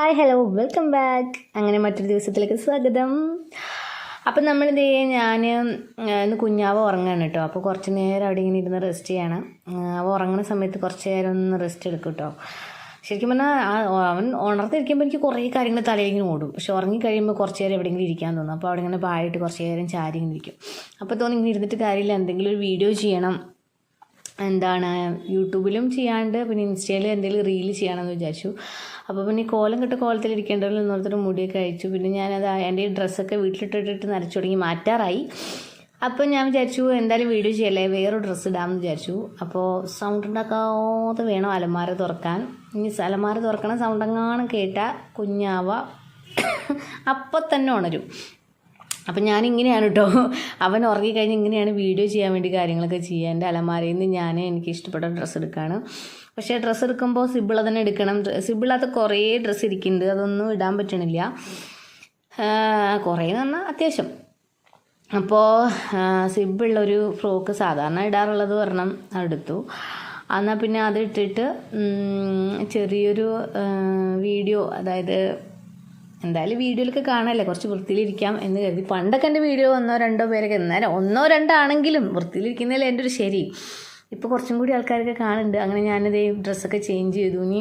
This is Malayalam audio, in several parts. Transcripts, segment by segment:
ഹായ് ഹലോ വെൽക്കം ബാക്ക് അങ്ങനെ മറ്റൊരു ദിവസത്തിലേക്ക് സ്വാഗതം. അപ്പം നമ്മളിത് ഞാൻ ഇന്ന് കുഞ്ഞാവ് ഉറങ്ങാണ് കേട്ടോ. അപ്പോൾ കുറച്ച് നേരം അവിടെ ഇങ്ങനെ ഇരുന്ന് റെസ്റ്റ് ചെയ്യണം. അവ ഉറങ്ങുന്ന സമയത്ത് കുറച്ച് നേരം ഒന്ന് റെസ്റ്റ് എടുക്കും കേട്ടോ. ശരിക്കും പറഞ്ഞാൽ അവൻ ഉണർത്തിരിക്കുമ്പോൾ എനിക്ക് കുറേ കാര്യങ്ങൾ തലയിലിങ്ങനെ ഓടും പക്ഷെ ഉറങ്ങി കഴിയുമ്പോൾ കുറച്ച് നേരം എവിടെയെങ്കിലും ഇരിക്കാൻ തോന്നും. അപ്പോൾ അവിടെ ഇങ്ങനെ പായിട്ട് കുറച്ച് നേരം ചാരി ഇങ്ങനെ ഇരിക്കും. അപ്പോൾ തോന്നി ഇങ്ങനെ ഇരുന്നിട്ട് കാര്യമില്ല. എന്തെങ്കിലും ഒരു വീഡിയോ ചെയ്യണം. എന്താണ് യൂട്യൂബിലും ചെയ്യാണ്ട് പിന്നെ ഇൻസ്റ്റയിൽ എന്തെങ്കിലും റീൽ ചെയ്യണമെന്ന് വിചാരിച്ചു. അപ്പോൾ പിന്നെ കോലം കെട്ട കോലത്തിൽ ഇരിക്കേണ്ടല്ലോ എന്നോർത്തൊരു മുടിയൊക്കെ അയച്ചു പിന്നെ ഞാനത് എന്റെ ഡ്രസ്സൊക്കെ വീട്ടിലിട്ടിട്ട് നരച്ചു തുടങ്ങി മാറ്റാറായി. അപ്പോൾ ഞാൻ വിചാരിച്ചു എന്തായാലും വീഡിയോ ചെയ്യല്ലേ വേറൊരു ഡ്രസ്സ് ഇടാമെന്ന് വിചാരിച്ചു. അപ്പോൾ സൗണ്ട് ഉണ്ടാക്കാതെ വേണം അലമാര തുറക്കാൻ. ഇനി അലമാര തുറക്കണം സൗണ്ട് എങ്ങാനും കേട്ടാൽ കുഞ്ഞാവ അപ്പം തന്നെ ഉണരും. അപ്പം ഞാൻ ഇങ്ങനെയാണ് കേട്ടോ അവൻ ഉറങ്ങിക്കഴിഞ്ഞ് ഇങ്ങനെയാണ് വീഡിയോ ചെയ്യാൻ വേണ്ടി കാര്യങ്ങളൊക്കെ ചെയ്യുക. എന്റെ അലമാരയിൽ നിന്ന് ഞാൻ എനിക്ക് ഇഷ്ടപ്പെട്ട ഡ്രസ്സ് എടുക്കുകയാണ് പക്ഷേ ഡ്രസ്സ് എടുക്കുമ്പോൾ സിബിള തന്നെ എടുക്കണം. സിബിൾ അത് കുറേ ഡ്രസ്സ് ഇരിക്കുന്നുണ്ട് അതൊന്നും ഇടാൻ പറ്റണില്ല. കുറേ എന്ന് അത്യാവശ്യം. അപ്പോൾ സിബിളൊരു ഫ്രോക്ക് സാധാരണ ഇടാറുള്ളത് പറഞ്ഞാൽ എടുത്തു. എന്നാൽ പിന്നെ അതിട്ടിട്ട് ചെറിയൊരു വീഡിയോ അതായത് എന്തായാലും വീഡിയോയിലൊക്കെ കാണാമല്ലേ കുറച്ച് വൃത്തിയിലിരിക്കാം എന്ന് കരുതി. പണ്ടൊക്കെ എന്റെ വീഡിയോ ഒന്നോ രണ്ടോ പേരൊക്കെ എന്നാലും ഒന്നോ രണ്ടാണെങ്കിലും വൃത്തിയിലിരിക്കുന്നതിൽ എന്റെ ഒരു ശരി. ഇപ്പോൾ കുറച്ചും കൂടി ആൾക്കാരൊക്കെ കാണുന്നുണ്ട്. അങ്ങനെ ഞാനിത് ഡ്രസ്സൊക്കെ ചേഞ്ച് ചെയ്തു. ഇനി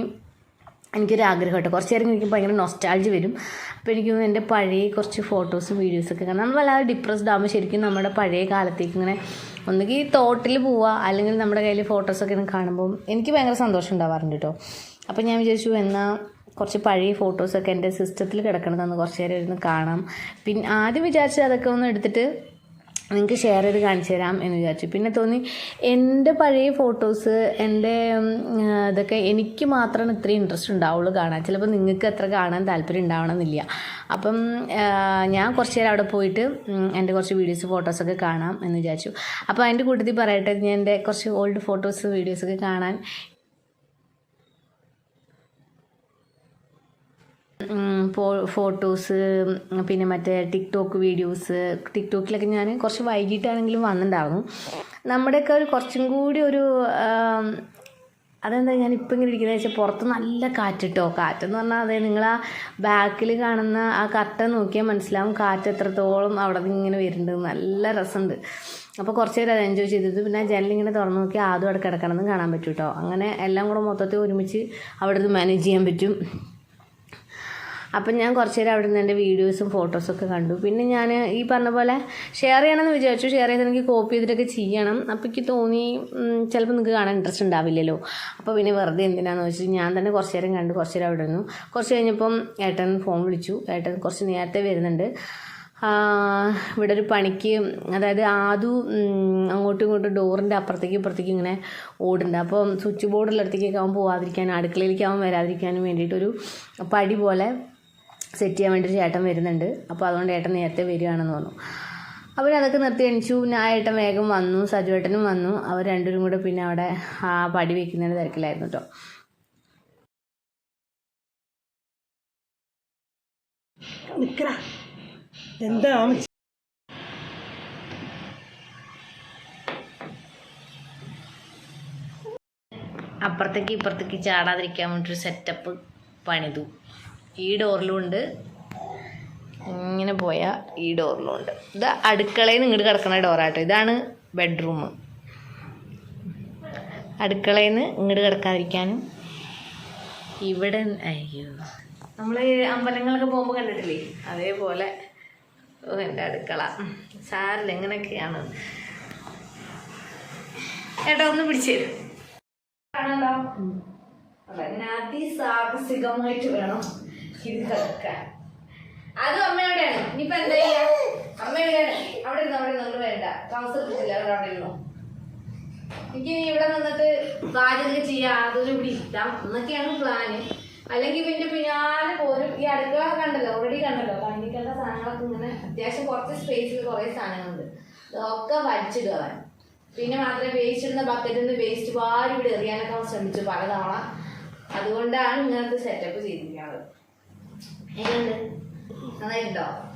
എനിക്കൊരു ആഗ്രഹം കേട്ടോ കുറച്ച് നേരം എനിക്ക് ഭയങ്കര നൊസ്റ്റാൾജി വരും. അപ്പോൾ എനിക്ക് എന്റെ പഴയ കുറച്ച് ഫോട്ടോസും വീഡിയോസൊക്കെ കാണാം. നമ്മൾ വല്ലാതെ ഡിപ്രസ്ഡ് ആകുമ്പോൾ ശരിക്കും നമ്മുടെ പഴയ കാലത്തേക്ക് ഇങ്ങനെ ഒന്നുകിൽ തോട്ടിൽ പോവുക അല്ലെങ്കിൽ നമ്മുടെ കയ്യിൽ ഫോട്ടോസൊക്കെ കാണുമ്പോൾ എനിക്ക് ഭയങ്കര സന്തോഷം ഉണ്ടാവാറുണ്ട് കേട്ടോ അപ്പോൾ ഞാൻ വിചാരിച്ചു എന്നാൽ കുറച്ച് പഴയ ഫോട്ടോസൊക്കെ എന്റെ സിസ്റ്റത്തിൽ കിടക്കണതെന്ന് കുറച്ച് നേരം ഇരുന്ന് കാണാം. പിന്നെ ആദ്യം വിചാരിച്ചത് അതൊക്കെ ഒന്ന് എടുത്തിട്ട് നിങ്ങൾക്ക് ഷെയർ ചെയ്ത് കാണിച്ചു തരാം എന്ന് വിചാരിച്ചു. പിന്നെ തോന്നി എന്റെ പഴയ ഫോട്ടോസ് എന്റെ ഇതൊക്കെ എനിക്ക് മാത്രമാണ് ഇത്രയും ഇൻട്രസ്റ്റ് ഉണ്ടാവുള്ളൂ കാണാൻ. ചിലപ്പോൾ നിങ്ങൾക്ക് അത്ര കാണാൻ താല്പര്യം ഉണ്ടാവണമെന്നില്ല. അപ്പം ഞാൻ കുറച്ച് നേരം അവിടെ പോയിട്ട് എന്റെ കുറച്ച് വീഡിയോസ് ഫോട്ടോസൊക്കെ കാണാം എന്ന് വിചാരിച്ചു. അപ്പോൾ അതിന്റെ കൂട്ടത്തിൽ പറയട്ടെ ഞാൻ എന്റെ കുറച്ച് ഓൾഡ് ഫോട്ടോസ് വീഡിയോസൊക്കെ കാണാൻ ഫോട്ടോസ് പിന്നെ മറ്റേ ടിക്ടോക്ക് വീഡിയോസ് ടിക്ടോക്കിലൊക്കെ ഞാൻ കുറച്ച് വൈകിട്ടാണെങ്കിലും വന്നിട്ടുണ്ടായിരുന്നു. നമ്മുടെയൊക്കെ ഒരു കുറച്ചും കൂടി ഒരു അതെന്താ ഞാൻ ഇപ്പം ഇങ്ങനെ ഇരിക്കുന്നത് വെച്ചാൽ പുറത്ത് നല്ല കാറ്റിട്ടോ. കാറ്റെന്ന് പറഞ്ഞാൽ അതെ നിങ്ങൾ ആ ബാക്കിൽ കാണുന്ന ആ കട്ട നോക്കിയാൽ മനസ്സിലാവും കാറ്റ് എത്രത്തോളം അവിടെ നിന്ന് ഇങ്ങനെ വരുന്നുണ്ട്. നല്ല രസമുണ്ട്. അപ്പോൾ കുറച്ച് പേര് അത് എൻജോയ് ചെയ്തിട്ട് പിന്നെ ജനലിങ്ങനെ തുറന്ന് നോക്കി ആദ്യം അവിടെ കിടക്കണമെന്ന് കാണാൻ പറ്റും കേട്ടോ അങ്ങനെ എല്ലാം കൂടെ മൊത്തത്തിൽ ഒരുമിച്ച് അവിടെ നിന്ന് മാനേജ് ചെയ്യാൻ പറ്റും. അപ്പം ഞാൻ കുറച്ച് നേരം അവിടെ നിന്ന് എന്റെ വീഡിയോസും ഫോട്ടോസൊക്കെ കണ്ടു. പിന്നെ ഞാൻ ഈ പറഞ്ഞ പോലെ ഷെയർ ചെയ്യണമെന്ന് വിചാരിച്ചു. ഷെയർ ചെയ്ത് എനിക്ക് കോപ്പി ചെയ്തിട്ടൊക്കെ ചെയ്യണം. അപ്പോൾ എനിക്ക് തോന്നി ചിലപ്പോൾ നിങ്ങൾക്ക് കാണാൻ ഇൻട്രസ്റ്റ് ഉണ്ടാവില്ലല്ലോ. അപ്പോൾ പിന്നെ വെറുതെ എന്തിനാന്ന് വെച്ചാൽ ഞാൻ തന്നെ കുറച്ച് നേരം കണ്ടു കുറച്ച് നേരം അവിടെ നിന്നു കുറച്ച് കഴിഞ്ഞപ്പം ഏട്ടൻ ഫോൺ വിളിച്ചു. ഏട്ടൻ കുറച്ച് നേരത്തെ വരുന്നുണ്ട്. ഇവിടെ ഒരു പണിക്ക് അതായത് ആദു അങ്ങോട്ടും ഇങ്ങോട്ടും ഡോറിന്റെ അപ്പുറത്തേക്കും ഇപ്പുറത്തേക്കും ഇങ്ങനെ ഓടുന്നുണ്ട്. അപ്പം സ്വിച്ച് ബോർഡുള്ള അടുത്തേക്കൊക്കെ അവൻ പോവാതിരിക്കാനും അടുക്കളയിലേക്ക് അവൻ വരാതിരിക്കാനും വേണ്ടിയിട്ടൊരു പടി പോലെ സെറ്റ് ചെയ്യാൻ വേണ്ടി ഒരു ചേട്ടൻ വരുന്നുണ്ട്. അപ്പോൾ അതുകൊണ്ട് ഏട്ടൻ നേരത്തെ വരികയാണെന്ന് തോന്നുന്നു. അവർ അതൊക്കെ നിർത്തി എണിച്ചു. പിന്നെ ആ ഏട്ടൻ വേഗം വന്നു. സജു ഏട്ടനും വന്നു. അവർ രണ്ടുപേരും കൂടെ പിന്നെ അവിടെ ആ പടി വയ്ക്കുന്നതിന് തിരക്കിലായിരുന്നു കേട്ടോ എന്താ അപ്പുറത്തേക്ക് ഇപ്പുറത്തേക്ക് ചാടാതിരിക്കാൻ വേണ്ടിയൊരു സെറ്റപ്പ് പണിതു. ഈ ഡോറിലും ഉണ്ട് ഇങ്ങനെ പോയാൽ ഈ ഡോറിലും ഉണ്ട് ഇത് അടുക്കളയിൽ ഇങ്ങോട്ട് കിടക്കുന്ന ഡോറാട്ടോ. ഇതാണ് ബെഡ്റൂം. അടുക്കളയിൽ നിന്ന് ഇങ്ങോട്ട് കിടക്കാതിരിക്കാനും. ഇവിടെ അയ്യോ. നമ്മൾ അമ്പലങ്ങളൊക്കെ പോകുമ്പോൾ കണ്ടിട്ടില്ലേ? അതേപോലെ ഓ, എന്റെ അടുക്കള. സാറില്ല എങ്ങനെയൊക്കെയാണ്? ഏട്ടാ ഒന്ന് പിടിച്ചു തരും. ആണല്ലോ. അതെ അങ്ങനെ അതിസാഹസികമായിട്ട് വേണം കിടക്കാൻ അതും അമ്മയോടെയാണ് ഇനിയിപ്പോ എന്താ ചെയ്യാ? അമ്മ എവിടെയാണ്? അവിടെ ഇരുന്നു അവിടെ നിങ്ങൾ വേണ്ട. കിട്ടില്ല അവിടെ അവിടെ ഇരുന്നു? എനിക്ക് ഇവിടെ നിന്നിട്ട് പാചകം ചെയ്യാം. അതൊരു ഇവിടെ ഇരുത്താം എന്നൊക്കെയാണ് പ്ലാന് അല്ലെങ്കിൽ പിന്നെ പിന്നാലെ പോരും. ഈ അടുക്കള കണ്ടല്ലോ? ഓൾറെഡി കണ്ടല്ലോ? പണിക്കേണ്ട സാധനങ്ങളൊക്കെ ഇങ്ങനെ അത്യാവശ്യം കുറച്ച് സ്പേസിൽ കുറേ സാധനങ്ങളുണ്ട്. അതൊക്കെ വലിച്ചിടുക പിന്നെ മാത്രമേ വേസ്റ്റ് ഇടുന്ന ബക്കറ്റിൽ നിന്ന് വേസ്റ്റ് വാരി ഇവിടെ എറിയാനൊക്കെ ശ്രമിച്ചു പലതവണ. അതുകൊണ്ടാണ് ഇങ്ങനത്തെ സെറ്റപ്പ് ചെയ്തിരിക്കുന്നത്. And, sa ngayon daw,